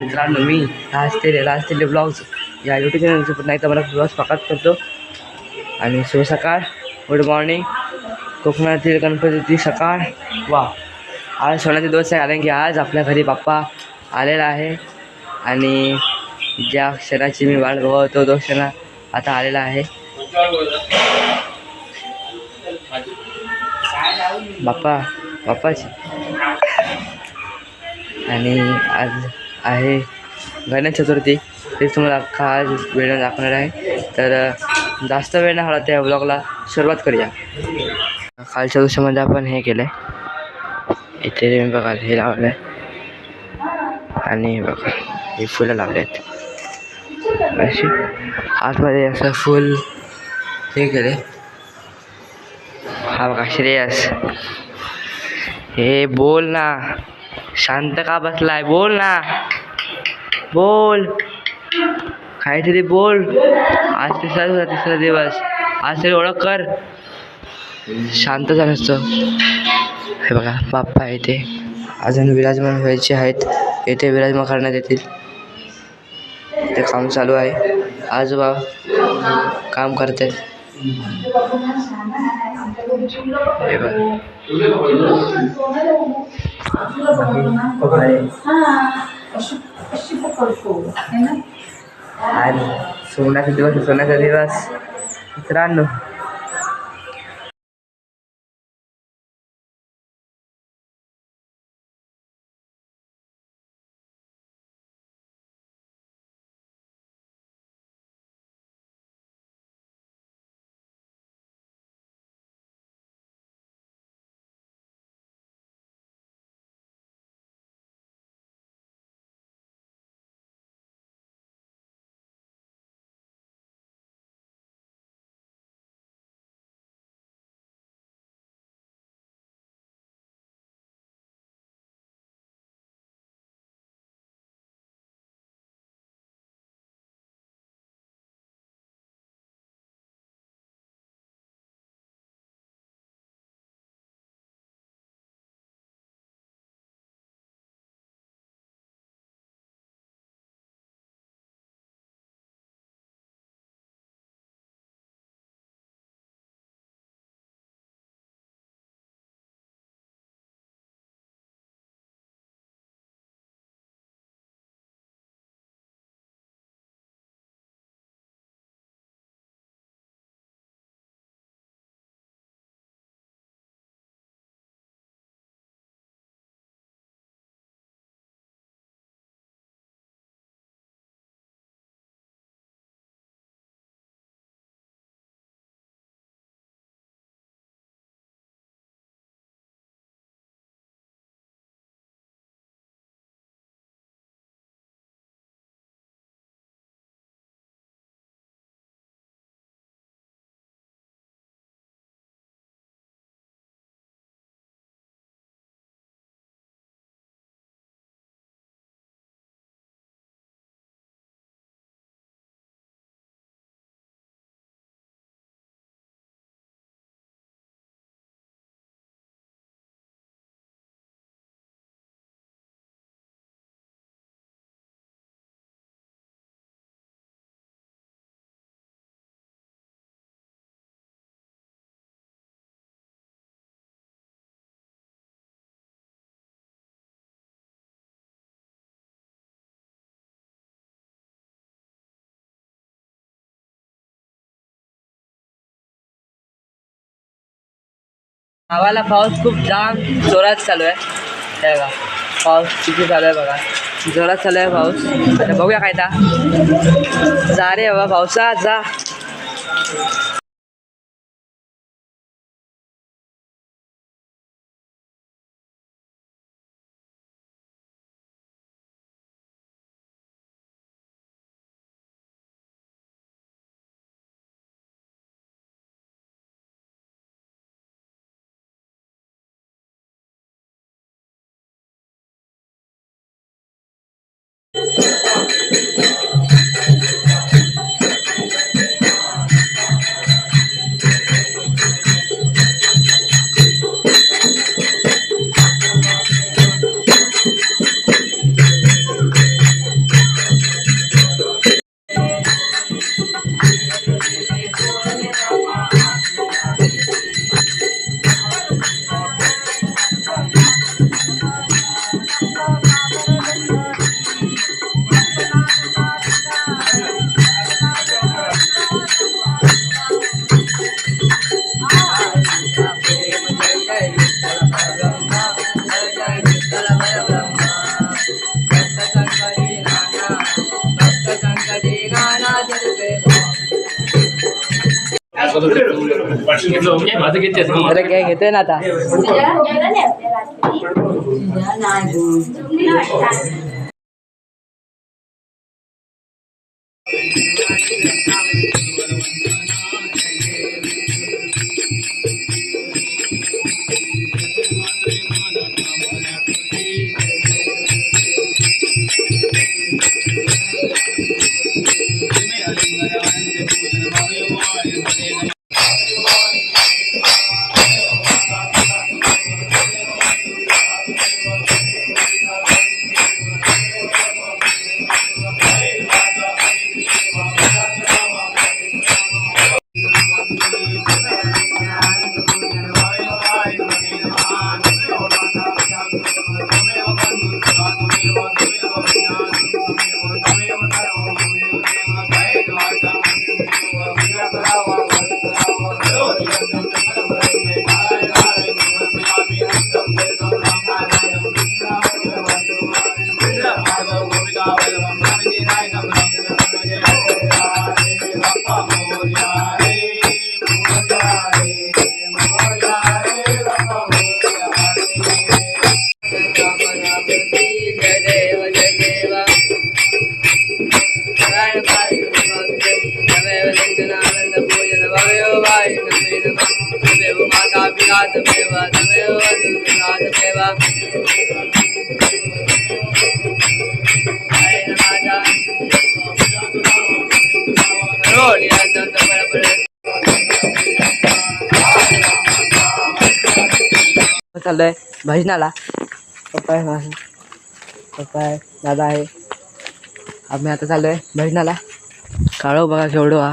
मित्रांनो मी राजतेले राजतेले ब्लॉग्स या यूट्यूब चॅनलचे पण नाही तर मला ब्लॉग्स स्वागत करतो. आणि शुभ सकाळ. गुड मॉर्निंग कोकणातील गणपतीची सकाळ. वा आज सोन्याचे दिवस आहे कारण की आज आपल्या घरी बाप्पा आलेला आहे. आणि ज्या क्षणाची मी वाट बघतो तो क्षण आता आलेला आहे. बाप्पा बाप्पाची आणि आज आहे. गणेश चतुर्थी ते तुम्हाला खास आज वेळ दाखवणार आहे. तर जास्त वेळ नाही होला त्या ब्लॉगला सुरुवात करूया. खालच्या दिवसामध्ये आपण हे केलं आहे इथे तुम्ही बघा हे लावलं आहे आणि हे बघा हे फुलं लावले आहेत अशी. आतमध्ये असं फुल हे केले हा बघा श्रेयस. हे बोल ना. शांत का बसलाय? बोल ना. बोल. काहीतरी बोल. आज तिसरा होता तिसरा दिवस. आज तरी ओळख कर. शांत नसतं हे बघा बाप्पा येते अजून विराजमान व्हायचे आहेत. येथे विराजमान करण्यात येतील. ते काम चालू आहे. आजोबा काम करते हे बघा. अशी पकडतो है ना आणि सोन्याचा दिवस सोन्याचा दिवस मित्रांनो गावाला पाऊस खूप जाम जोरात चालू आहे. हे बघा पाऊस किती चालू आहे बघा. जोरात चालू आहे पाऊस. आता बघूया काय जा रे बाबा पावसा जा. अरे काय घेतोय ना आता? तमेव चाललोय? भजनाला? पप्पा आहे माझा. पप्पा आहे दादा आहे. आम्ही आता चाललोय भजनाला. काळो बघा केवढो हा.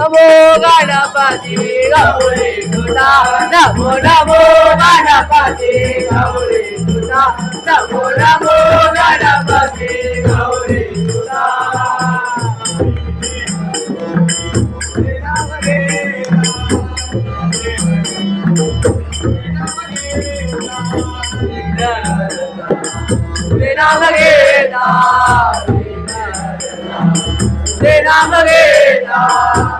नमो गणपती गौरी तुझा नमो नमो गणपती गौरी तुझा नमो नमो गणपती गौरी तुझा नाम घेता ते नाम घेता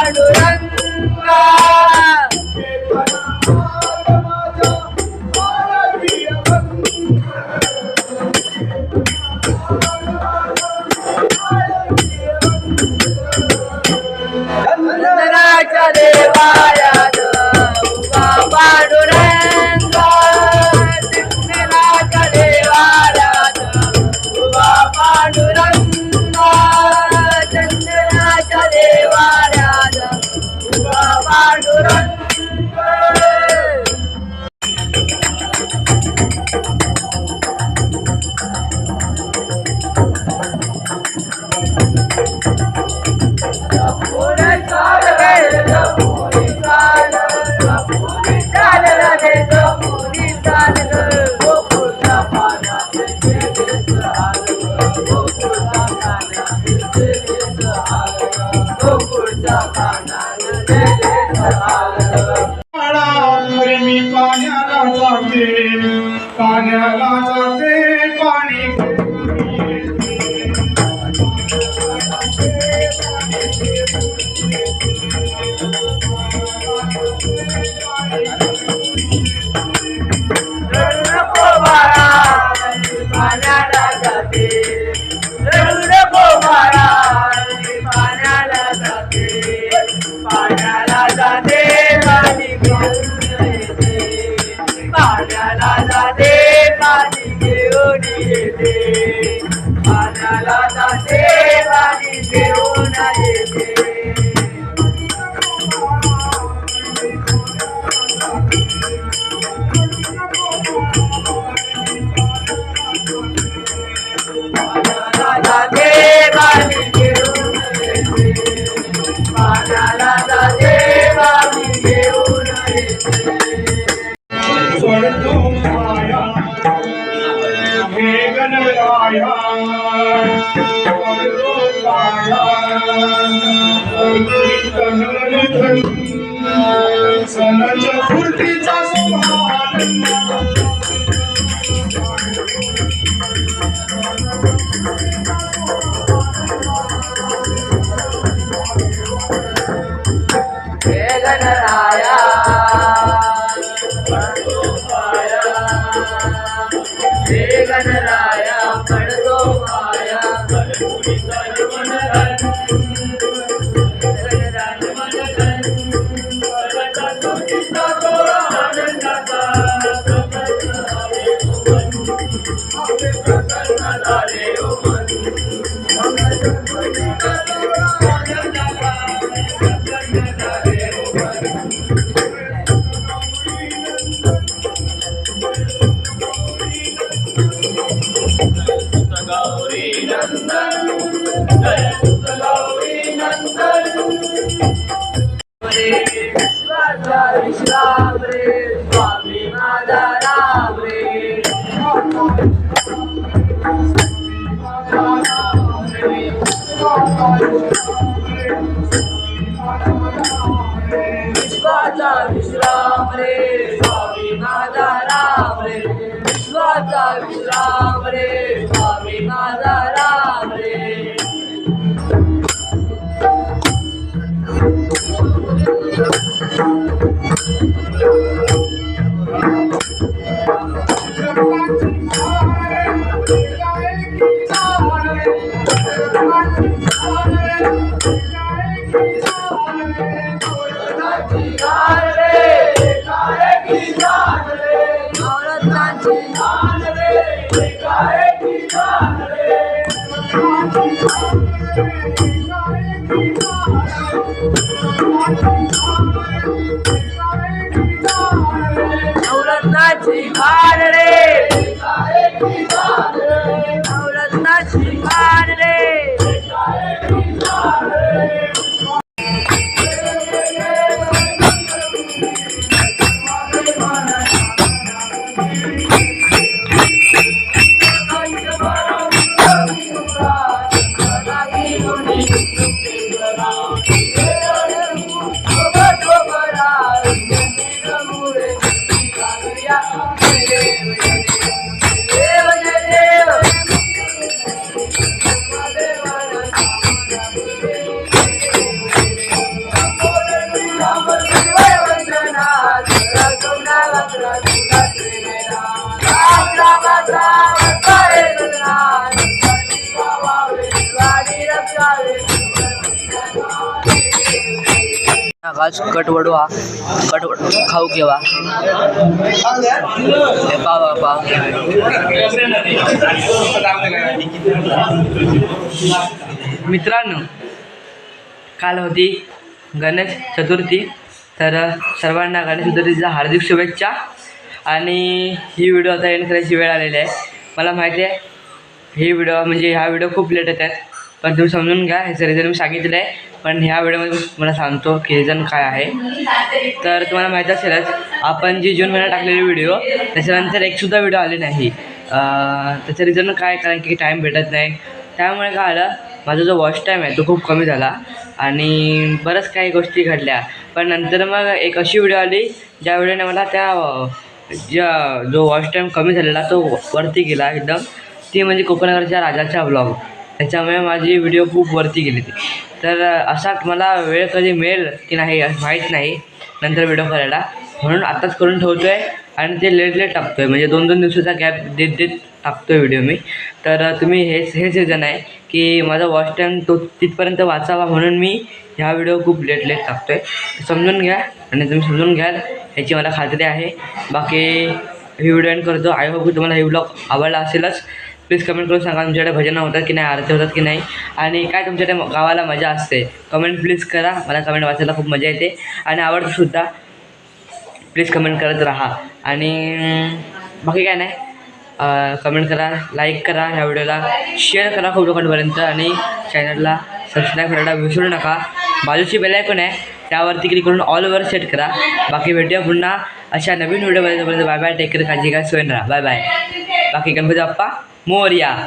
పాడురంగా Yeah. आकाश कटवडू हा कटवडू खाऊ केव्हा हे पाव पाव मित्रांनो काल होती गणेश चतुर्थी तर सर्वांना गणेश चतुर्थीचा हार्दिक शुभेच्छा. आणि ही व्हिडिओ आता एंड करायची वेळ आलेली आहे. मला माहिती आहे ही व्हिडिओ म्हणजे ह्या व्हिडिओ खूप लेट येतात. पण तुम्ही समजून घ्या ह्याचं रिझन मी सांगितलं आहे. पण ह्या व्हिडिओमध्ये मला सांगतो की रिझन काय आहे. तर तुम्हाला माहीत असेलच आपण जी जून महिन्यात टाकलेली व्हिडिओ त्याच्यानंतर एकसुद्धा व्हिडिओ आले नाही. त्याचं रिझन काय? कारण की टाईम भेटत नाही. त्यामुळे काय आलं माझा जो वॉच टाईम आहे तो खूप कमी झाला आणि बरंच काही गोष्टी घडल्या. पण नंतर मग एक अशी व्हिडिओ आली ज्या व्हिडिओने मला त्या ज्या जो वॉच टाईम कमी झालेला तो वरती गेला एकदम. ती म्हणजे कोकणगडच्या राजाचा ब्लॉग त्याच्यामुळे माझी व्हिडिओ खूप वरती गेली ती तर असा मला वेळ कधी मिळेल की नाही माहीत नाही. नंतर व्हिडिओ करायला. म्हणून आत्ताच करून ठेवतो आहे आणि ते लेट लेट टाकतो आहे म्हणजे दोन दोन दिवसाचा गॅप देत देत टाकतो आहे व्हिडिओ मी. तर तुम्ही हेच हेच रिझन आहे की माझा वॉच टाईम तो तिथपर्यंत वाचावा म्हणून मी ह्या व्हिडिओ खूप लेट लेट टाकतो आहे समजून घ्या आणि तुम्ही समजून घ्याल. ह्याची मला खात्री आहे. बाकी ही व्हिडिओ एंड करतो. आय होप की तुम्हाला हे ब्लॉग आवडला असेलच. प्लीज कमेंट करून सांगा तुमच्याकडे भजनं होतात की नाही आरती होतात की नाही आणि काय तुमच्याकडे गावाला मजा असते. कमेंट प्लीज करा. मला कमेंट वाचायला खूप मजा येते. आणि आवडतंसुद्धा प्लीज कमेंट करत राहा. आणि बाकी काय नाही. कमेंट करा लाईक करा ह्या व्हिडिओला. शेअर करा खूप लोकांपर्यंत आणि चॅनलला सबस्क्राईब करायला विसरू नका. बाजूची बेलायकॉन आहे. त्यावरती क्लिक करून ऑलवर सेट करा. बाकी भेटूया पुन्हा अशा नवीन व्हिडिओमध्ये. बाय बाय टेक केअर काळजी घ्या. सोयन राहा. बाय बाय बाकी गणपती बाप्पा. મોરિયા.